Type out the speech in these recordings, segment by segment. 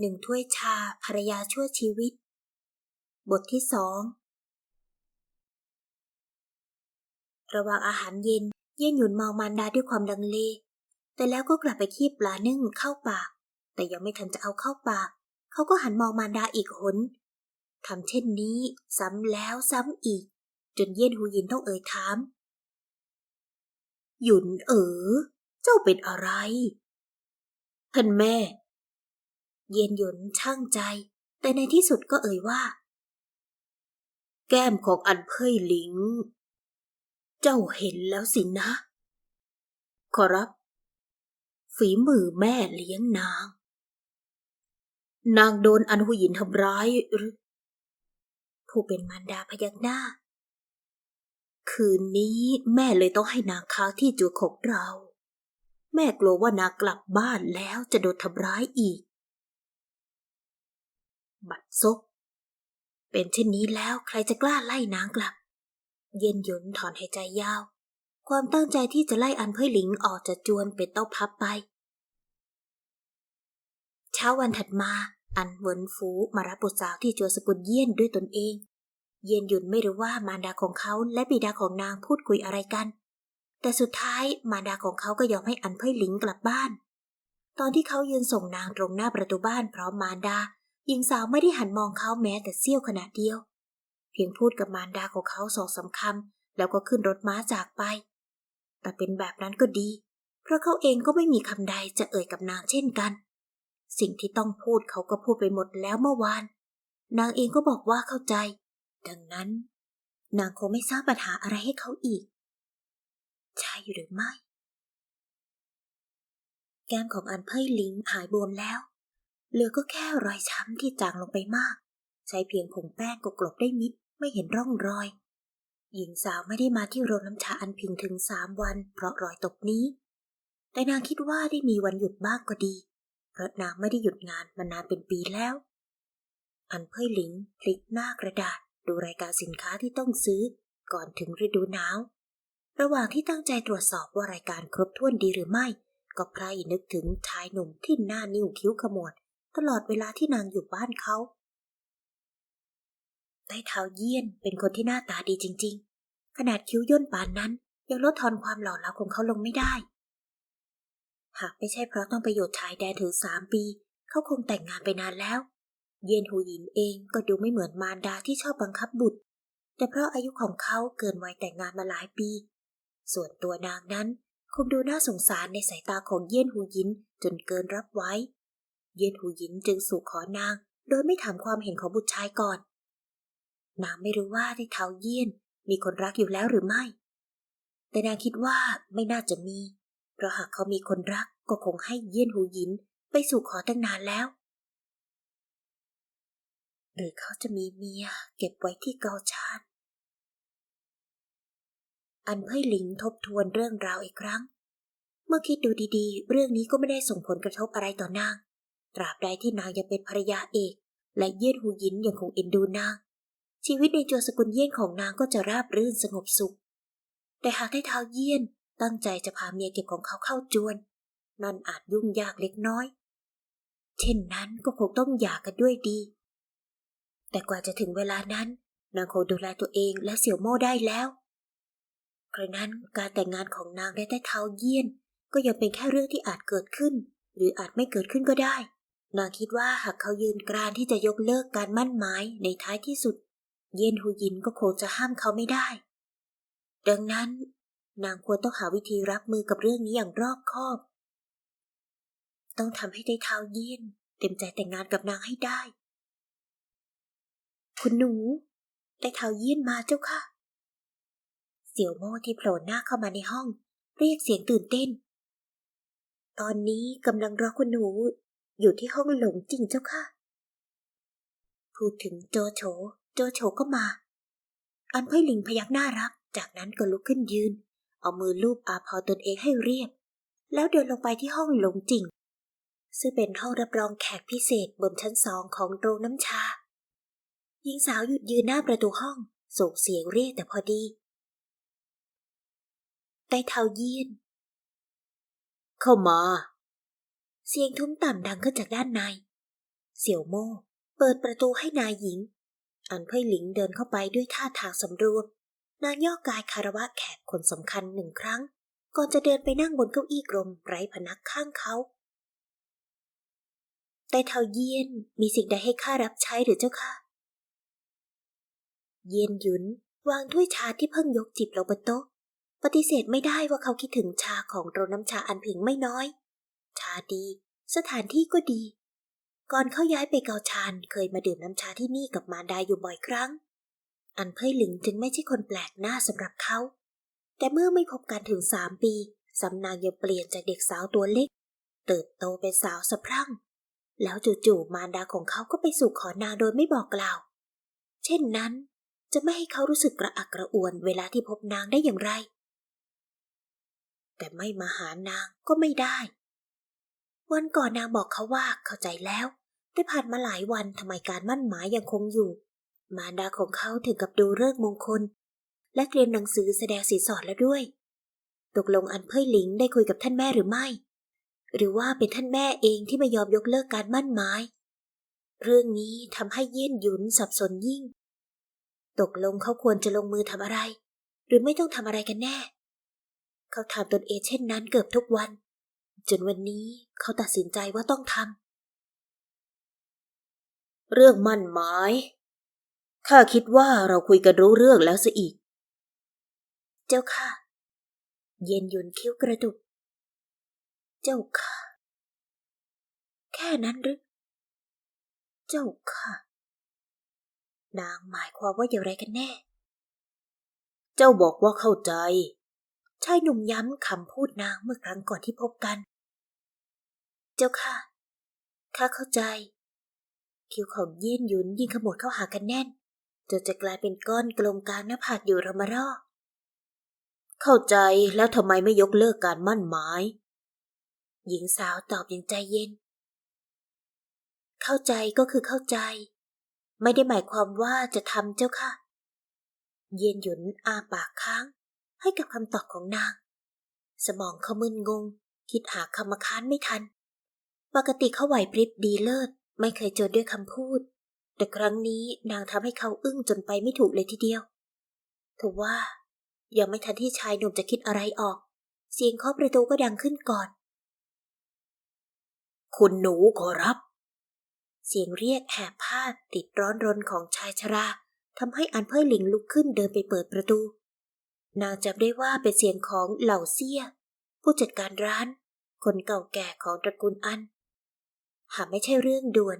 หนึ่งถ้วยชาภรรยาชั่วชีวิต บทที่สองระหว่างอาหารเย็น เย่นหยุนมองมารดาด้วยความลังเล แต่แล้วก็กลับไปคีบปลานึ่งเข้าปาก แต่ยังไม่ทันจะเอาเข้าปาก เขาก็หันมองมารดาอีกหนทำเช่นนี้ซ้ำแล้วซ้ำอีก จนเย่นหูยินต้องเอ่ยถาม หยุนเอ๋อเจ้าเป็นอะไร ท่านแม่ เย็นหยุนช่างใจ แต่ในที่สุดก็เอ่ยว่า แก้มของอันเพยหลิง เจ้าเห็นแล้วสินะ ขอรับ ฝีมือแม่เลี้ยงนาง นางโดนอันหุยินทำร้ายหรือผู้เป็นมารดาพยักหน้า คืนนี้แม่เลยต้องให้นางค้างที่จัวของเรา แม่กลัวว่านางกลับบ้านแล้วจะโดนทำร้ายอีก บัดซบ เป็นเช่นนี้แล้วใครจะกล้าไล่นางกลับ เย็นหยุนถอนหายใจยาว ความตั้งใจที่จะไล่อันเพื่อหลิงออกจากจวนเป็นเต้าพับไป เช้าวันถัดมาอันเวินฟูมารับบุตรสาวที่จัวสกุลเยี่ยนด้วยตนเอง เย็นหยุนไม่รู้ว่ามารดาของเขาและบิดาของนางพูดคุยอะไรกัน แต่สุดท้ายมารดาของเขาก็ยอมให้อันเพื่อหลิงกลับบ้าน ตอนที่เขายืนส่งนางตรงหน้าประตูบ้านพร้อมมารดา หญิงสาวไม่ได้หันมองเขาแม้แต่เสี้ยวขณะเดียว เพียงพูดกับมารดาของเขาสองสาคำแล้วก็ขึ้นรถม้าจากไป แต่เป็นแบบนั้นก็ดี เพราะเขาเองก็ไม่มีคำใดจะเอ่ยกับนางเช่นกัน สิ่งที่ต้องพูดเขาก็พูดไปหมดแล้วเมื่อวาน นางเองก็บอกว่าเข้าใจ ดังนั้น นางคงไม่สร้างปัญหาอะไรให้เขาอีก ใช่หรือไม่ แก้มของอันเพ่ยลิงหายบวมแล้ว เหลือก็แค่รอยช้ำที่จางลงไปมาก ใช้เพียงผงแป้งก็กลบได้มิดไม่เห็นร่องรอย หญิงสาวไม่ได้มาที่โรงน้ำชาอันพิงถึงสามวัน เพราะรอยตกนี้ แต่นางคิดว่าได้มีวันหยุดบ้างก็ดี เพราะนางไม่ได้หยุดงานมานานเป็นปีแล้ว อันเพ่ยหลิงพลิกหน้ากระดาษดูรายการสินค้าที่ต้องซื้อ ก่อนถึงฤดูหนาวระหว่างที่ตั้งใจตรวจสอบว่ารายการครบถ้วนดีหรือไม่ ก็ไพร่นึกถึงชายหนุ่มที่หน้านิ้วคิ้วขมวด ตลอดเวลาที่นางอยู่บ้านเขาใต้เท้าเยี่ยนเป็นคนที่หน้าตาดีจริง ๆ ขนาดคิ้วย่นปานนั้นยังลดทอนความหล่อเหลาของเขาลงไม่ได้ หากไม่ใช่เพราะต้องไปอยู่ชายแดนถึงสามปี เขาคงแต่งงานไปนานแล้ว เย็นหูหยินเองก็ดูไม่เหมือนมารดาที่ชอบบังคับบุตร แต่เพราะอายุของเขาเกินวัยแต่งงานมาหลายปี ส่วนตัวนางนั้นคงดูน่าสงสารในสายตาของเย็นหูยินจนเกินรับไว้ เย็นหูหยินจึงสู่ขอนาง โดยไม่ถามความเห็นของบุตรชายก่อน นางไม่รู้ว่าได้เท้าเยี่ยนมีคนรักอยู่แล้วหรือไม่ แต่นางคิดว่าไม่น่าจะมี เพราะหากเขามีคนรักก็คงให้เยี่ยนหูหยินไปสู่ขอตั้งนานแล้ว หรือเขาจะมีเมียเก็บไว้ที่เกาชาติอันเพ่ยหลิงทบทวนเรื่องราวอีกครั้ง เมื่อคิดดูดีๆ เรื่องนี้ก็ไม่ได้ส่งผลกระทบอะไรต่อนาง ตราบใดที่นางยังเป็นภรรยาเอก และเยี่ยนหูยินยังคงเอ็นดูนาง ชีวิตในจัวสกุลเยี่ยนของนางก็จะราบรื่นสงบสุข แต่หากได้เท้าเยี่ยนตั้งใจจะพาเมียเก็บของเขาเข้าจวน นั่นอาจยุ่งยากเล็กน้อย เช่นนั้นก็คงต้องหย่ากันด้วยดี แต่กว่าจะถึงเวลานั้น นางคงดูแลตัวเองและเสี่ยวโม่ได้แล้วกระนั้นการแต่งงานของนางได้ใต้เท้าเยี่ยน ก็ยังเป็นแค่เรื่องที่อาจเกิดขึ้น หรืออาจไม่เกิดขึ้นก็ได้ นางคิดว่าหากเขายืนกรานที่จะยกเลิกการมั่นหมายในท้ายที่สุด เย็นหูยินก็คงจะห้ามเขาไม่ได้ ดังนั้น นางควรต้องหาวิธีรับมือกับเรื่องนี้อย่างรอบคอบ ต้องทำให้ได้เท้าเยียนเต็มใจแต่งงานกับนางให้ได้ คุณหนู ได้เท้าเยียนมาเจ้าค่ะ เสี่ยวโม่ที่โผล่หน้าเข้ามาในห้อง เรียกเสียงตื่นเต้น ตอนนี้กำลังรอคุณหนู อยู่ที่ห้องหลงจริงเจ้าค่ะ พูดถึงโจโฉ โจโฉก็มา อันเพ่ยหลิงพยักหน้ารับ จากนั้นก็ลุกขึ้นยืน เอามือลูบอาพอตนเองให้เรียบ แล้วเดินลงไปที่ห้องหลงจริง ซึ่งเป็นห้องรับรองแขกพิเศษบนชั้นสองของโรงน้ำชา หญิงสาวหยุดยืนหน้าประตูห้อง ส่งเสียงเรียกแต่พอดีใต้เท้าเยียน เข้ามา เสียงทุ้มต่ำดังขึ้นจากด้านใน เสี่ยวโม่เปิดประตูให้นายหญิง อันเพ่ยหลิงเดินเข้าไปด้วยท่าทางสำรวม นางย่อกายคารวะแขกคนสำคัญหนึ่งครั้ง ก่อนจะเดินไปนั่งบนเก้าอี้กลมไร้พนักข้างเขาแต่เท่าเยียนมีสิ่งใดให้ข้ารับใช้หรือเจ้าค่ะ เยียนหยุนวางถ้วยชาที่เพิ่งยกจิบลงบนโต๊ะ ปฏิเสธไม่ได้ว่าเขาคิดถึงชาของโรงน้ำชาอันผิงไม่น้อยาดี สถานที่ก็ดี ก่อนเขาย้ายไปเกาชานเคยมาดื่มน้ำชาที่นี่กับมารดาอยู่บ่อยครั้ง อันเพ่ยหลิงจึงไม่ใช่คนแปลกหน้าสำหรับเขา แต่เมื่อไม่พบกันถึงสามปีสำนางยังเปลี่ยนจากเด็กสาวตัวเล็ก เติบโตเป็นสาวสะพรั่ง แล้วจู่ๆมารดาของเขาก็ไปสู่ขอนางโดยไม่บอกกล่าว เช่นนั้นจะไม่ให้เขารู้สึกกระอักกระอ่วนเวลาที่พบนางได้อย่างไร แต่ไม่มาหานางก็ไม่ได้ วันก่อนนางบอกเขาว่าเข้าใจแล้ว ได้ผ่านมาหลายวันทำไมการมั่นหมายยังคงอยู่ มารดาของเขาถึงกับดูเลิกษ์มงคล และเตรียมหนังสือแสดงสีสอดแล้วด้วย ตกลงอันเพ่ยหลิงได้คุยกับท่านแม่หรือไม่ หรือว่าเป็นท่านแม่เองที่ไม่ยอมยกเลิกการมั่นหมาย เรื่องนี้ทำให้เยี่ยนหยุนสับสนยิ่ง ตกลงเขาควรจะลงมือทำอะไร หรือไม่ต้องทำอะไรกันแน่ เขาถามตนเองเช่นนั้นเกือบทุกวัน จนวันนี้เขาตัดสินใจว่าต้องทำ เรื่องมั่นหมาย ข้าคิดว่าเราคุยกันรู้เรื่องแล้วซะอีก เจ้าค่ะ เย็นยนคิ้วกระดุก เจ้าค่ะ แค่นั้นหรือ เจ้าค่ะ นางหมายความว่าอย่างไรกันแน่ เจ้าบอกว่าเข้าใจ ชายหนุ่มย้ำคำพูดนางเมื่อครั้งก่อนที่พบกัน เจ้าค่ะ ข้าเข้าใจ คิ้วของเยี่ยนหยุนยิ่งขมวดเข้าหากันแน่นจนจะกลายเป็นก้อนกลมกลางหน้าผากอยู่ระมารอเข้าใจแล้วทำไมไม่ยกเลิกการมั่นหมาย หญิงสาวตอบอย่างใจเย็น เข้าใจก็คือเข้าใจ ไม่ได้หมายความว่าจะทำเจ้าค่ะ เย็นหยุนอาปากค้าง ให้กับคำตอบของนาง สมองเขามึนงง คิดหาคำมาค้านไม่ทัน ปกติเขาไหวพริบดีเลิศ ไม่เคยเจอด้วยคำพูด แต่ครั้งนี้นางทำให้เขาอึ้งจนไปไม่ถูกเลยทีเดียวทว่า ยังไม่ทันที่ชายหนุ่มจะคิดอะไรออก เสียงเคาะประตูก็ดังขึ้นก่อน คุณหนูขอรับ เสียงเรียกแหบพาติดร้อนรนของชายชราทำให้อันเพ่ยหลิงลุกขึ้นเดินไปเปิดประตู นางจับได้ว่าเป็นเสียงของเหล่าเซีย ผู้จัดการร้าน คนเก่าแก่ของตระกูลอัน หากไม่ใช่เรื่องด่วน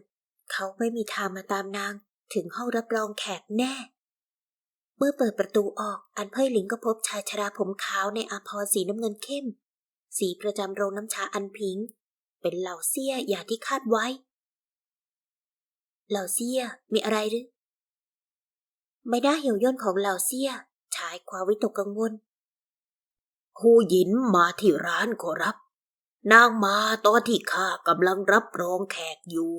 เขาไม่มีทางมาตามนางถึงห้องรับรองแขกแน่ เมื่อเปิดประตูออกอันเพ่ยหลิงก็พบชายชราผมขาวในอาภรสีน้ำเงินเข้ม สีประจำโรงน้ำชาอันพิง เป็นเหล่าเซียอย่างที่คาดไว้ เหล่าเซียมีอะไรหรือไม่ได้เหี่ยวย่นของเหล่าเซีย ฉายความวิตกกังวลหูหยินมาที่ร้านขอรับ นางมาตอนที่ข้ากำลังรับรองแขกอยู่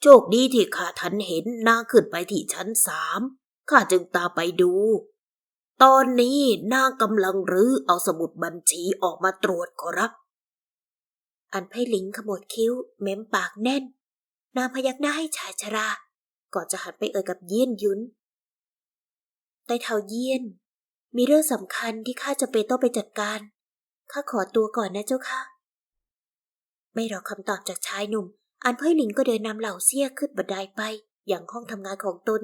โชคดีที่ข้าทันเห็นนางขึ้นไปที่ชั้นสามข้าจึงตาไปดู ตอนนี้นางกำลังรื้อเอาสมุดบัญชีออกมาตรวจขอรับ อันไพลิงขมวดคิ้ว เม้มปากแน่น นางพยักหน้าให้ชายชรา ก่อนจะหันไปเอ่ยกับเยี่ยนยุน ใต้เท้าเยี่ยน มีเรื่องสำคัญที่ข้าจะเป็นต้องไปจัดการ ข้าขอตัวก่อนนะเจ้าค่ะ ไม่รอคำตอบจากชายหนุ่ม อันเพ่ยหลิงก็เดินนำเหล่าเสี้ยขึ้นบันไดไปอย่างห้องทำงานของตน